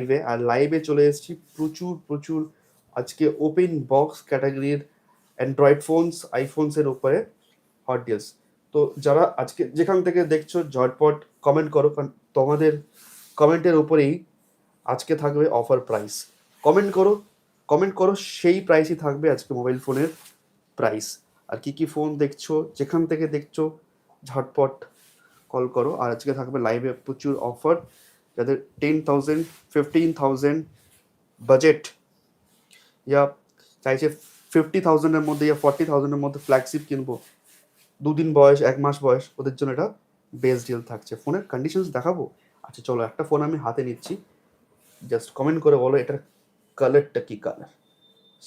লাইভে আর লাইভে চলে এসেছি প্রচুর প্রচুর আজকে ওপেন বক্স ক্যাটাগরির অ্যান্ড্রয়েড ফোনস আইফোনসের উপরে হট ডিলস তো যারা আজকে যেখান থেকে দেখছ, ঝটপট কমেন্ট করো, কারণ তোমাদের কমেন্টের উপরেই আজকে থাকবে অফার প্রাইস কমেন্ট করো কমেন্ট করো, সেই প্রাইসই থাকবে আজকে মোবাইল ফোনের প্রাইস আর কি কি ফোন দেখছ, যেখান থেকে দেখছ, ঝটপট কল করো। আর আজকে থাকবে লাইভে প্রচুর অফার যাদের ten thousand fifteen thousand budget ইয়া চাইছে ফিফটি থাউজেন্ডের মধ্যে ইয়া ফর্টি থাউজেন্ডের মধ্যে ফ্ল্যাগশিপ কিনবো, দুদিন বয়স, এক মাস বয়স, ওদের জন্য এটা বেস্ট ডিল থাকছে। ফোনের কন্ডিশনস দেখাবো? আচ্ছা চলো একটা ফোন আমি হাতে নিচ্ছি। জাস্ট কমেন্ট করে বলো এটার কালারটা কি কালার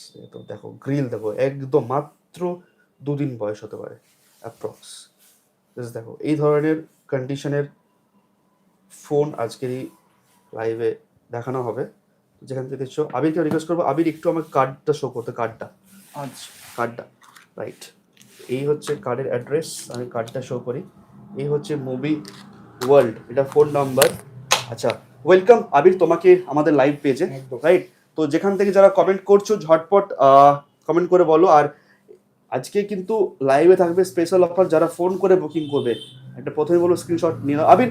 সে তো দেখো গ্রিল দেখো একদম মাত্র দুদিন বয়স হতে পারে অ্যাপ্রক্স জাস্ট দেখো, এই ধরনের কন্ডিশনের ফোন আজকের এই লাইভে দেখানো হবে। যেখান থেকে দেখছ আবিরকে রিকোয়েস্ট করব আবির একটু আমার কার্ডটা শো করতে কার্ডটা আচ্ছা। কার্ডটা রাইট এই হচ্ছে কার্ডের অ্যাড্রেস আমি কার্ডটা শো করি। এই হচ্ছে মুভি ওয়ার্ল্ড এটা ফোন নাম্বার আচ্ছা ওয়েলকাম আবির তোমাকে আমাদের লাইভ পেজে রাইট তো যেখান থেকে যারা কমেন্ট করছ ঝটপট কমেন্ট করে বলো। আর আজকে কিন্তু লাইভে থাকবে স্পেশাল অফার যারা ফোন করে বুকিং করবে। একটা প্রথমে বলো স্ক্রিনশট নিয়ে নাও। আবির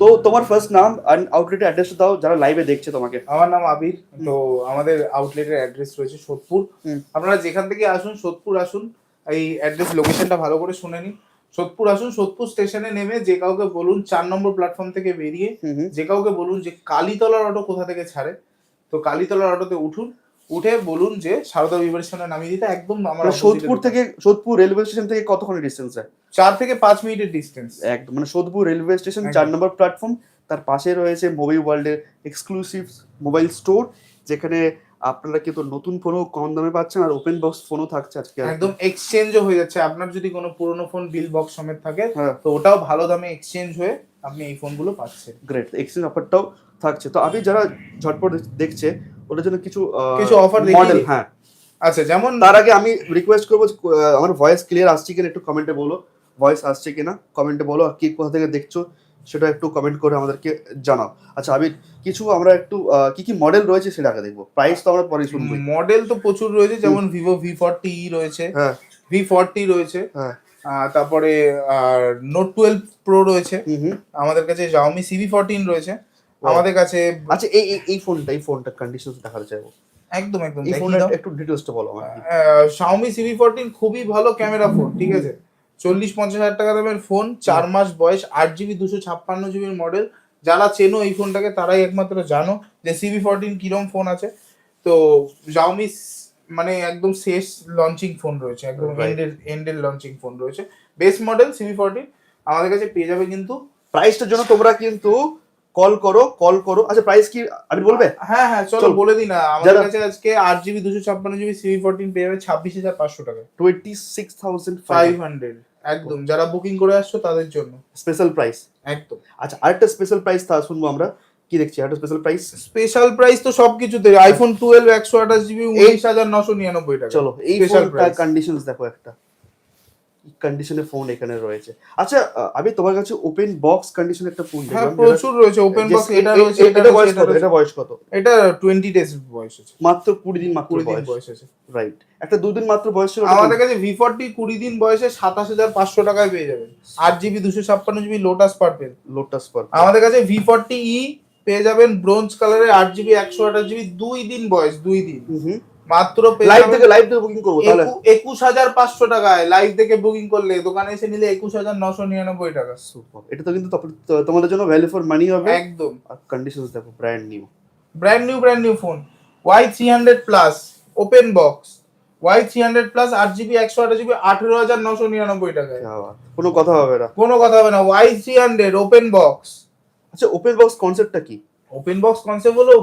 তো তোমার ফার্স্ট নাম আর আউটলেটের অ্যাড্রেসটা দাও যারা লাইভে দেখছে তোমাকে। আমার নাম আবির তো আমাদের আউটলেটের অ্যাড্রেস রয়েছে সোদপুর। আপনারা যেখান থেকে আসুন সোদপুর আসুন এই অ্যাড্রেস লোকেশনটা ভালো করে শুনে নিন। সোদপুর আসুন সোদপুর স্টেশনে নেমে যে কাউকে বলুন চার নম্বর প্ল্যাটফর্ম থেকে বেরিয়ে যে কাউকে বলুন যে কালীতলার অটো কোথা থেকে ছাড়ে তো কালীতলার অটোতে উঠুন। উঠে বলুন যে সারদা বিভারেশনে নামিয়ে দিতে একদম আমার মানে সোদপুর থেকে সোদপুর রেলওয়ে স্টেশন থেকে কতক্ষণ ডিস্টেন্স হয় চার থেকে পাঁচ মিনিটের ডিস্টেন্স একদম মানে সোদপুর রেলওয়ে স্টেশন চার নম্বর প্ল্যাটফর্ম তার পাশে রয়েছে মোবাইল ওয়ার্ল্ডের এক্সক্লুসিভ মোবাইল স্টোর যেখানে আপনারা কিন্তু নতুন ফোনও কম দামে পাচ্ছেন আর ওপেন বক্স ফোনও থাকছে আজকে। একদম এক্সচেঞ্জও হয়ে যাচ্ছে। আপনার যদি কোনো পুরনো ফোন বিল বক্স সমেত থাকে হ্যাঁ। তো ওটাও ভালো দামে এক্সচেঞ্জ হয়ে আপনি এই ফোনগুলো পাচ্ছেন। গ্রেট এক্সচেঞ্জ অফারটাও থাকছে। তো আমি যারা ঝটপট দেখছে ওটার জন্য কিছু কিছু অফার মডেল হ্যাঁ। আচ্ছা যেমন তার আগে আমি রিকোয়েস্ট করব আমার ভয়েস ক্লিয়ার আসছে কিনা একটু কমেন্টে বলো। ভয়েস আসছে কিনা? কমেন্টে বলো আর কি কোথা থেকে দেখছ? সেটা একটু কমেন্ট করে আমাদেরকে জানাও। আচ্ছা আবির কিছু আমরা একটু কি কি মডেল রয়েছে সেটা আগে দেখব। প্রাইস তো আমরা পরে শুনব। মডেল তো প্রচুর রয়েছে যেমন ভিভো ভি ফর্টি ই রয়েছে। হ্যাঁ। ভি ফর্টি রয়েছে। হ্যাঁ। আহ, তারপরে নোট টুয়েলভ প্রো রয়েছে। আমাদের কাছে জাওমি সিভি ফোরটিন রয়েছে। আমাদের কাছে আচ্ছা এই এই- ফোনটা এই ফোনটা কন্ডিশন দেখাতে চাইব। একদম একদম এই দাও। একটু ডিটেলসটা বলো সিভি ফোরটিন খুবই ভালো ক্যামেরা ফোন ঠিক আছে? চল্লিশ পঞ্চাশ হাজার টাকা দামের ফোন চার মাস বয়স আট জিবি দুশো ছাপ্পান্ন জিবির মডেল যারা চেনো এই ফোনটাকে তারাই একমাত্র জানো যে সিভি ফোরটিন কিরম ফোন আছে। তো জাওমি মানে একদম শেষ লঞ্চিং ফোন রয়েছে একদম. এন্ডের এন্ডের লঞ্চিং ফোন রয়েছে। বেস্ট মডেল সিভি ফোরটিন আমাদের কাছে পেয়ে যাবে কিন্তু প্রাইসটার জন্য তোমরা কিন্তু কল করো কল করো। আচ্ছা প্রাইস কি আমি বলবে? হ্যাঁ হ্যাঁ চলো। বলে দিই না আমাদের কাছে আজকে আট জিবি দুশো ছাপ্পান্ন জিবি সিভি ফোরটিন পেয়ে যাবে ছাব্বিশ হাজার পাঁচশো টাকা twenty six thousand five hundred একদম যারা বুকিং করে আসছো তাদের জন্য। স্পেশাল প্রাইস একদম। আচ্ছা আরেকটা স্পেশাল প্রাইস তা শুনব আমরা। কি দেখছি? আরেকটা স্পেশাল প্রাইস স্পেশাল প্রাইস তো সবকিছুতে। আইফোন টুয়েলভ একশো আঠাশ জিবি উনিশ হাজার নশো নিরানব্বই টাকা চলো এই ফোনটা কন্ডিশনস দেখো একটা। কন্ডিশনে ফোন এখানে রয়েছে। আচ্ছা আমি তোমার কাছে ওপেন বক্স কন্ডিশনে একটা ফোন হ্যাঁ প্রচুর রয়েছে ওপেন বক্স এটা রয়েছে এটা বয়স কত এটা বয়স কত এটা টোয়েন্টি ডেজ বয়স আছে মাত্র কুড়ি দিন মাত্র দিন বয়স। আছে রাইট একটা দুদিন মাত্র বয়স ছিল আমাদের কাছে ভি ফোরটি কুড়ি দিন বয়সে সাতাশ হাজার পাঁচশো টাকায় পেয়ে যাবেন। আট জিবি দুশো ছাপ্পান্ন জিবি লোটাস পারপেল লোটাস পার আমাদের কাছে ভি ফোরটি ই পেয়ে যাবেন ব্রোঞ্জ কালারে আট জিবি একশো আঠাশ জিবি দুই দিন বয়স দুই দিন। মাত্র লাইভ থেকে লাইভ থেকে বুকিং করব তাহলে। একুশ হাজার পাঁচশো টাকায় লাইভ থেকে বুকিং করলে দোকানে এসে নিলে একুশ হাজার নশো নিরানব্বই টাকা। Super. এটা তো কিন্তু তোমাদের জন্য ভ্যালু ফর মানি হবে। একদম। আর কন্ডিশনস দেখো brand new brand new brand new phone Y three hundred plus open box Y three hundred plus আট জিবি একশো আঠাশ জিবি আঠেরো হাজার নশো নিরানব্বই টাকায়। কোনো কথা হবে না। কোনো কথা হবে না। Y three hundred open box আচ্ছা ওপেন বক্স কনসেপ্টটা কি? ওপেন বক্স কনসেপ্ট হলো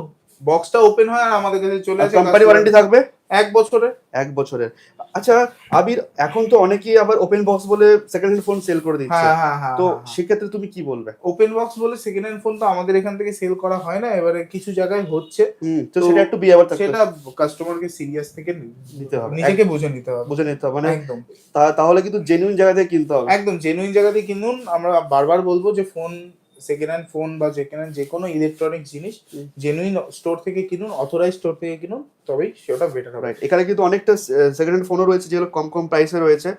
বক্সটা ওপেন হয় আর আমাদের কাছে চলে আসে কোম্পানি ওয়ারেন্টি থাকবে? এক বছরে এক বছরের। আচ্ছা আবির এখন তো অনেকেই আবার ওপেন বক্স বলে সেকেন্ড হ্যান্ড ফোন সেল করে দিচ্ছে। হ্যাঁ হ্যাঁ হ্যাঁ তো সেক্ষেত্রে তুমি কি বলবে? ওপেন বক্স বলে সেকেন্ড হ্যান্ড ফোন তো আমাদের এখান থেকে সেল করা হয় না এবারে কিছু জায়গায় হচ্ছে। তো সেটা একটু বিয়ে আবার থাকতে সেটা কাস্টমারকে সিরিয়াস থেকে নিতে হবে। নিজেকে বুঝে নিতে হবে। বুঝে নিতে হবে মানে একদম। তাহলে কিন্তু জেনুইন জায়গা থেকে কিনতে হবে। একদম জেনুইন জায়গা দিয়ে কিনুন। আমরা বারবার বলব যে ফোন সেকেন্ড হ্যান্ড ফোন বা সেকেন্ড হ্যান্ড যে কোনো ইলেকট্রনিক জিনিস জেনুইন স্টোর থেকে কিনুন অথরাইজ স্টোর থেকে কিনুন তবেই সেটা বেটার হবে। এখানে কিন্তু অনেকটা সেকেন্ড হ্যান্ড ফোনও রয়েছে যেগুলো কম কম প্রাইসে রয়েছে।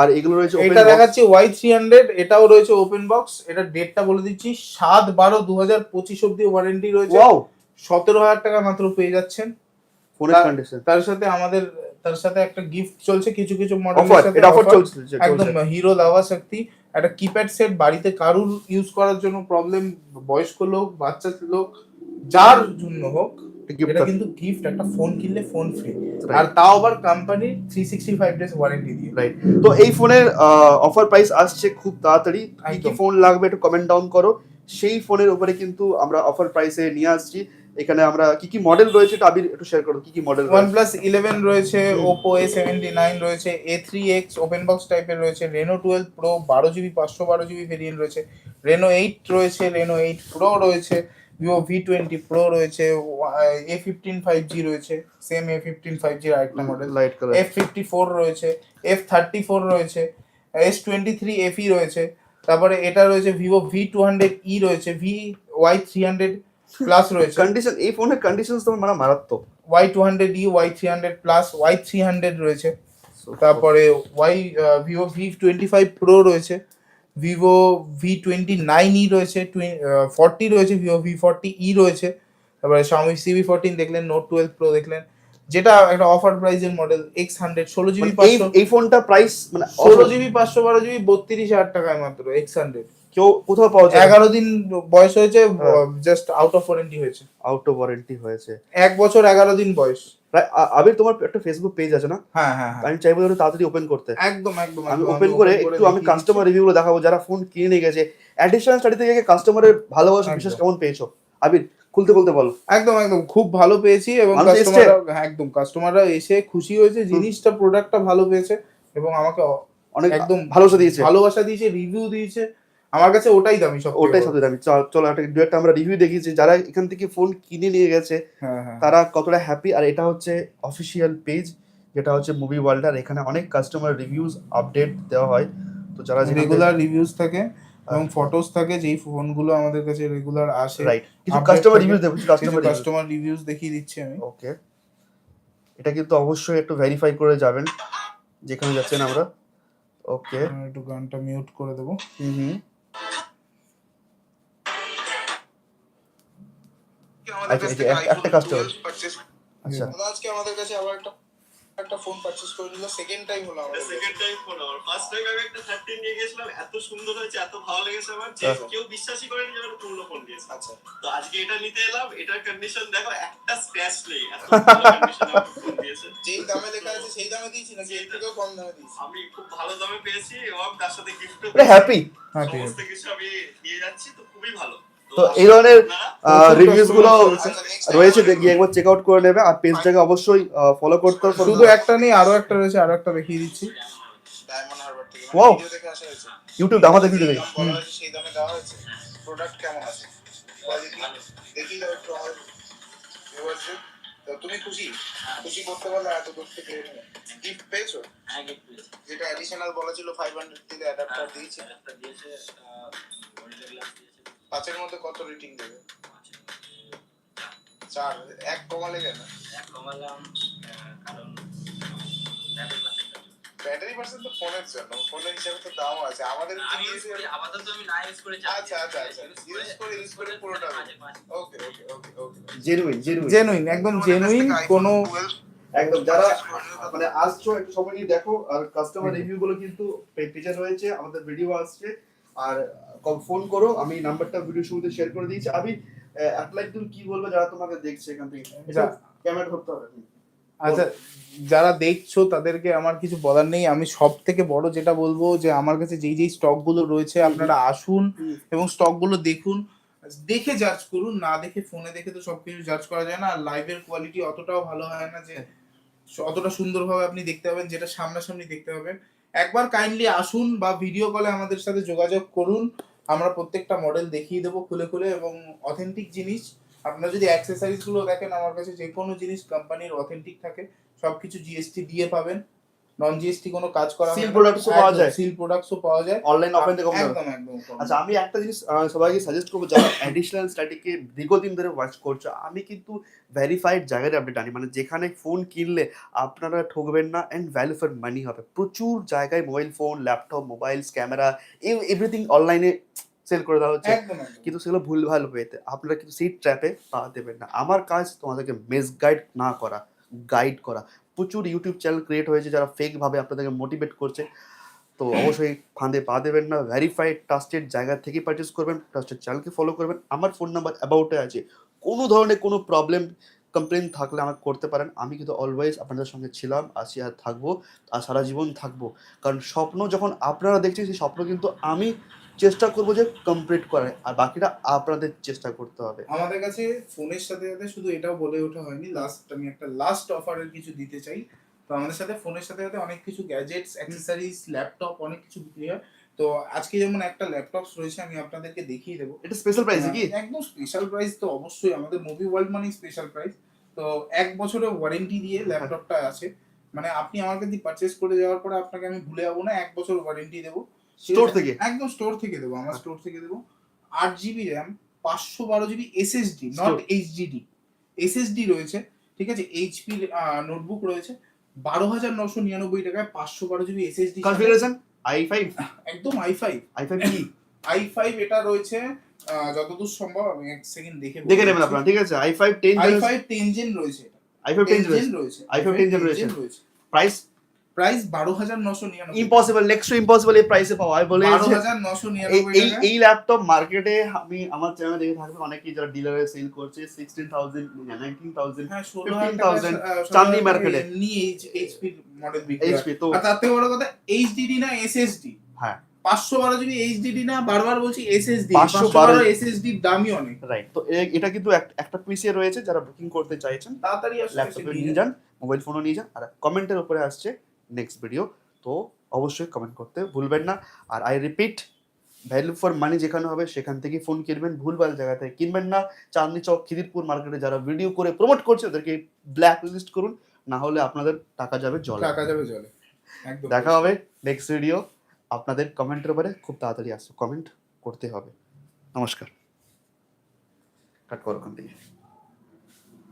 আর এগুলো রয়েছে এটা দেখাচ্ছি ওয়াই থ্রি হান্ড্রেড এটাও রয়েছে ওপেন বক্স এটা ডেটটা বলে দিচ্ছি সাত বারো দু হাজার পঁচিশ অব্দি ওয়ারেন্টি রয়েছে। সতেরো হাজার টাকা মাত্র পেয়ে যাচ্ছেন। তার সাথে আমাদের তার সাথে একটা গিফট চলছে কিছু কিছু মডেল এটা অফার চলছে একদম হিরো দাওয়া শক্তি। একটা কিপ্যাড সেট বাড়িতে কারুর ইউজ করার জন্য প্রবলেম বয়স্ক লোক বাচ্চা লোক যার জন্য হোক এটা কিন্তু গিফট একটা ফোন কিনলে ফোন ফ্রি আর তাও আবার সিক্সটি ফাইভ ডেজ ওয়ারেন্টি দিয়ে। রাইট তো এই ফোনের অফার প্রাইস আসছে খুব তাড়াতাড়ি। কি কি ফোন লাগবে একটু কমেন্ট ডাউন করো। সেই ফোনের উপরে কিন্তু আমরা অফার প্রাইসে নিয়ে আসছি। এখানে আমরা কি কি মডেল রয়েছে এটা আবির একটু শেয়ার করো কি কি মডেল প্লাস ইলেভেন রয়েছে সেভেন্টি নাইন রয়েছে A three X open box টাইপের রয়েছে বারো জিবি পাঁচশো বারো জিবি ভেরিয়েন্ট রয়েছে রেনো এইট রয়েছে রেনো এইট প্রো রয়েছে ভি টোয়েন্টি প্রো রয়েছে এ ফিফটিন ফাইভ জি রয়েছে সেম এ ফিফটিন ফাইভ জির আরেকটা model light colour F fifty four রয়েছে এফ থার্টি ফোর রয়েছে এস টোয়েন্টি থ্রি এফই রয়েছে তারপরে এটা রয়েছে Vivo V two hundred E রয়েছে V Y three hundred plus রয়েছে। কন্ডিশন এই ফোনের কন্ডিশন তো মানে মারাত্মক। Y two hundred E Y three hundred plus Y three hundred রয়েছে। তারপরে Y Vivo V twenty five pro রয়েছে। Vivo V twenty nine E রয়েছে ফর্টি রয়েছে। ভিভো ভি ফর্টি ই রয়েছে। তারপরে শাওমি সিভি ফোরটিন দেখলেন নোট টুয়েলভ প্রো দেখলেন। যেটা একটা অফার প্রাইসের মডেল এক্স হান্ড্রেড ষোলো জিবি মানে এই এই ফোনটা প্রাইস মানে ষোলো জিবি পাঁচশো বারো জিবি বত্রিশ হাজার টাকায় মাত্র এক্স হান্ড্রেড কেউ কোথাও পাওয়া যায় এগারো দিন বয়স হয়েছে হ্যাঁ। জাস্ট আউট অফ ওয়ারেন্টি হয়েছে। আউট অফ ওয়ারেন্টি হয়েছে। এক বছর এগারো দিন বয়স। আবির তোমার একটা ফেসবুক পেজ আছে না? হ্যাঁ হ্যাঁ হ্যাঁ। আমি চাইব তাড়াতাড়ি ওপেন করতে। একদম একদম আমি ওপেন করে একটু আমি কাস্টমার রিভিউ গুলো দেখাবো যারা ফোন কিনে নিয়ে গেছে। অ্যাডিশনাল স্টাডি থেকে কাস্টমারের ভালোবাসা বিশেষ কেমন পেয়েছ? আবির খুলতে বলতে বলো। একদম একদম। খুব ভালো পেয়েছি এবং? কাস্টমাররা একদম। কাস্টমাররা এসে খুশি হয়েছে জিনিসটা প্রোডাক্টটা ভালো পেয়েছে এবং আমাকে অনেক একদম ভালোবাসা দিয়েছে। ভালোবাসা দিয়েছে রিভিউ দিয়েছে। আমার কাছে ওটাই দামি সব ওটাই সবচেয়ে দামি। চল একটা দু একটা আমরা রিভিউ দেখিয়েছি যারা এখান থেকে ফোন কিনে নিয়ে গেছে হ্যাঁ হ্যাঁ। তারা কতটা হ্যাপি আর এটা হচ্ছে অফিসিয়াল পেজ যেটা হচ্ছে মুভি ওয়ার্ল্ড আর এখানে অনেক কাস্টমার রিভিউজ আপডেট দেওয়া হয়। তো যারা রেগুলার রিভিউজ থাকে এবং ফটোস থাকে যেই ফোনগুলো আমাদের কাছে রেগুলার আসে। রাইট কিছু কাস্টমার থাকে, রিভিউ দেবো কাস্টমার কাস্টমার রিভিউজ দেখিয়ে দিচ্ছি আমি। ওকে এটা কিন্তু অবশ্যই একটু ভেরিফাই করে যাবেন যেখানে যাচ্ছেন আমরা। ওকে একটু গানটা মিউট করে দেবো। হুম হুম। আচ্ছা, এই যে একটা। আচ্ছা। দাদা আজকে আমাদের কাছে আবার একটা একটা ফোন পারচেজ করে নিল সেকেন্ড টাইম হলো আমাদের সেকেন্ড টাইম ফোন আমার। ফার্স্ট টাইম আমি একটা থার্টিন নিয়ে গেছিলাম এত সুন্দর হয়েছে এত ভালো লেগেছে আমার যে আচ্ছা। কেউ বিশ্বাসই করেনি যে আমি পূর্ণ ফোন দিয়েছে আচ্ছা। তো আজকে এটা নিতে এলাম এটার কন্ডিশন দেখো একটা স্ক্র্যাচ নেই এত ভালো কন্ডিশন আমাকে ফোন দিয়েছে। যেই দামে লেখা আছে সেই দামে দিয়েছি নাকি এর থেকেও কম দামে দিয়েছি। আমি খুব ভালো দামে পেয়েছি এবং তার সাথে গিফটও এটা হ্যাপি সমস্ত কিছু আমি নিয়ে যাচ্ছি তো খুবই ভালো। তো এই ধরনের রিভিউজগুলো। রয়েছে গিয়ে একবার চেক আউট করে নেবে। আর পেজটাকে অবশ্যই ফলো করতে হবে। শুধু একটা নেই আরও একটা রয়েছে আরও একটা দেখিয়ে দিচ্ছি। ডায়মন্ড হারবার থেকে। Wow. ভিডিও দেখে আসা হয়েছে। ইউটিউব আমাদের ভিডিও দেখি। দাম বলা হয়েছে সেই দামে দেওয়া হয়েছে। প্রোডাক্ট কেমন আছে? দেখি দাও একটু আমার তুমি খুশি? খুশি করতে পারলে এত দূর থেকে গিফট পেয়েছ? যেটা অ্যাডিশনাল বলা ছিল ফাইভ হান্ড্রেড থেকে অ্যাডাপ্টার দিয়েছে। পাঁচের মধ্যে কত রেটিং দেবে? চার এক কমালে কেন? ব্যাটারি পার্সেন্ট তো ফোনের জন্য ফোনের হিসাবে তো দাম আছে। আমাদের আমি ইউজ করি আপাতত আমি না ইউজ করে আচ্ছা আচ্ছা আচ্ছা। ইউজ করে ইউজ করে পুরোটা okay okay okay okay genuine genuine genuine একদম জেনুইন কোনো একদম যারা মানে আসছো একটু সময় নিয়ে দেখো আর কাস্টমার রিভিউ গুলো কিন্তু পেজে রয়েছে আমাদের ভিডিও আসছে। আর ফোন করো আমি নাম্বারটা ভিডিও শুরুতে শেয়ার করে দিয়েছি। আমি অ্যাপ্লাই তুমি কি বলব যারা তোমাকে দেখছে এখান থেকে? ক্যামেরা ধরতে হবে আচ্ছা যারা দেখছ তাদেরকে আমার কিছু বলার নেই। আমি সব থেকে বড় যেটা বলব যে আমার কাছে যেই যেই স্টকগুলো রয়েছে আপনারা আসুন। এবং স্টকগুলো দেখুন। দেখে জাজ করুন না দেখে ফোনে দেখে তো সবকিছু জাজ করা যায় না। আর লাইভের কোয়ালিটি অতটাও ভালো হয় না যে অতটা সুন্দরভাবে আপনি দেখতে পাবেন যেটা সামনাসামনি দেখতে পাবেন। একবার কাইন্ডলি আসুন বা ভিডিও কলে আমাদের সাথে যোগাযোগ করুন। আমরা প্রত্যেকটা মডেল দেখিয়ে দেবো খুলে খুলে এবং অথেন্টিক জিনিস। আপনারা যদি অ্যাক্সেসারিজগুলো দেখেন, আমার কাছে যে কোনো জিনিস কোম্পানির অথেন্টিক থাকে, সবকিছু জিএসটি দিয়ে পাবেন। নন জিএসটি কোনো কাজ করা products ও পাওয়া যায়? সিল প্রোডাক্টসও পাওয়া যায়। অনলাইন অফলাইন থেকে একদম একদম আচ্ছা আমি একটা জিনিস সবাইকে সাজেস্ট করব যারা অ্যাডিশনাল স্ট্যাটিকে দীর্ঘদিন ধরে ওয়াচ করছ আমি কিন্তু ভেরিফাইড জায়গায় আপডেট আনি মানে যেখানে ফোন কিনলে আপনারা ঠকবেন না অ্যান্ড ভ্যালু ফর মানি হবে। প্রচুর জায়গায় mobile phone laptop mobiles camera everything অনলাইনে সেল করে দেওয়া হচ্ছে। কিন্তু সেগুলো ভুলভাল পেতে আপনারা কিন্তু সেই ট্র্যাপে পা দেবেন না। আমার কাজ তোমাদেরকে মিস গাইড না করা গাইড করা। প্রচুর ইউটিউব চ্যানেল ক্রিয়েট হয়েছে যারা ফেক ভাবে আপনাদেরকে মোটিভেট করছে। তো অবশ্যই ফাঁদে পা দেবেন না ভেরিফাইড ট্রাস্টেড জায়গা থেকে পারচেস করবেন ট্রাস্টেড চ্যানেলকে ফলো করবেন। আমার ফোন নাম্বার অ্যাবাউটে আছে। কোনো ধরনের কোনো প্রবলেম কমপ্লেন থাকলে আমাকে করতে পারেন। আমি কিন্তু অলওয়েজ আপনাদের সঙ্গে ছিলাম, আছি আর থাকব, আর সারা জীবন থাকব। কারণ স্বপ্ন যখন আপনারা দেখছেন, সেই স্বপ্ন কিন্তু আমি চেষ্টা করব যে কমপ্লিট করার আর বাকিটা আপনাদের চেষ্টা করতে হবে। আমাদের কাছে ফোনের সাথে সাথে শুধু এটাও বলে ওঠা হয়নি লাস্ট আমি একটা লাস্ট অফারের কিছু দিতে চাই। তো আমাদের সাথে ফোনের সাথে সাথে অনেক কিছু গ্যাজেটস অ্যাক্সেসরিজ ল্যাপটপ অনেক কিছু বিক্রি হয়। তো আজকে যেমন একটা ল্যাপটপ রয়েছে আমি আপনাদেরকে দেখিয়ে দেবো। এটা স্পেশাল প্রাইস কি একদম স্পেশাল প্রাইস তো অবশ্যই আমাদের মুভি ওয়ার্ল্ড মানে স্পেশাল প্রাইস তো এক বছরের ওয়ারেন্টি দিয়ে ল্যাপটপটা আছে। মানে আপনি আমার কাছে পারচেস করে যাওয়ার পরে আপনাকে আমি ভুলে যাব না এক বছর ওয়ারেন্টি দেবো। স্টোর থেকে? একদম স্টোর থেকে দেবো আমার স্টোর থেকে দেবো। আট জিবি র্যাম পাঁচশো বারো GB SSD not HDD SSD রয়েছে ঠিক আছে? এইচপি নোটবুক রয়েছে বারো হাজার নশো নিরানব্বই টাকায় পাঁচশো বারো GB SSD configuration i five একদম আই ফাইভ আই ফাইভ কি? আই ফাইভ এটা রয়েছে যতদূর সম্ভব আমি এক সেকেন্ড দেখে দেখে নেবেন আপনারা ঠিক আছে? I five ten i five ten gen রয়েছে আই ফাইভ টেন জেন রয়েছে i5 10 gen রয়েছে। রয়েছে। প্রাইস প্রাইস বারো হাজার নশো নিরানব্বই ইম্পসিবল নেক্সট টু ইম্পসিবল এই প্রাইসে পাওয়া। বলে বারো হাজার নশো এই নিরানব্বই এই এই ল্যাপটপ মার্কেটে আমি আমার চ্যানেলে দেখে থাকবে অনেকেই যারা ডিলারে সেল করছে সিক্সটিন থাউজেন্ড নাইনটিন থাউজেন্ড হ্যাঁ ষোলো 15,000 চাঁদনি market এ। এইচপি মডেল বিক্রি এইচপি তো আর তার থেকে বড় কথা এইচডিডি না এসএসডি হ্যাঁ। পাঁচশো বারো জিবি এইচডিডি না বারবার বলছি এসএসডি 512 পাঁচশো বারো এসএসডির দামই অনেক। রাইট তো এটা কিন্তু এক- একটা পিসে রয়েছে যারা বুকিং করতে চাইছেন তাড়াতাড়ি ল্যাপটপে নিয়ে যান। মোবাইল ফোনও নিয়ে যান আর কমেন্টের উপরে আসছে নেক্সট ভিডিও তো অবশ্যই কমেন্ট করতে ভুলবেন না। আর I repeat value for money যেখানে হবে সেখান থেকে ফোন কিনবেন। ভুলভাল জায়গা থেকে কিনবেন না। চাঁদনি চক খিদিরপুর মার্কেটে যারা ভিডিও করে প্রমোট করছে ওদেরকে ব্ল্যাক লিস্ট করুন। না হলে আপনাদের টাকা যাবে জলে। টাকা যাবে জলে। দেখা হবে নেক্সট ভিডিও আপনাদের কমেন্টের উপরে খুব তাড়াতাড়ি আসছে কমেন্ট করতে হবে। নমস্কার। কাট করো ওখান থেকে।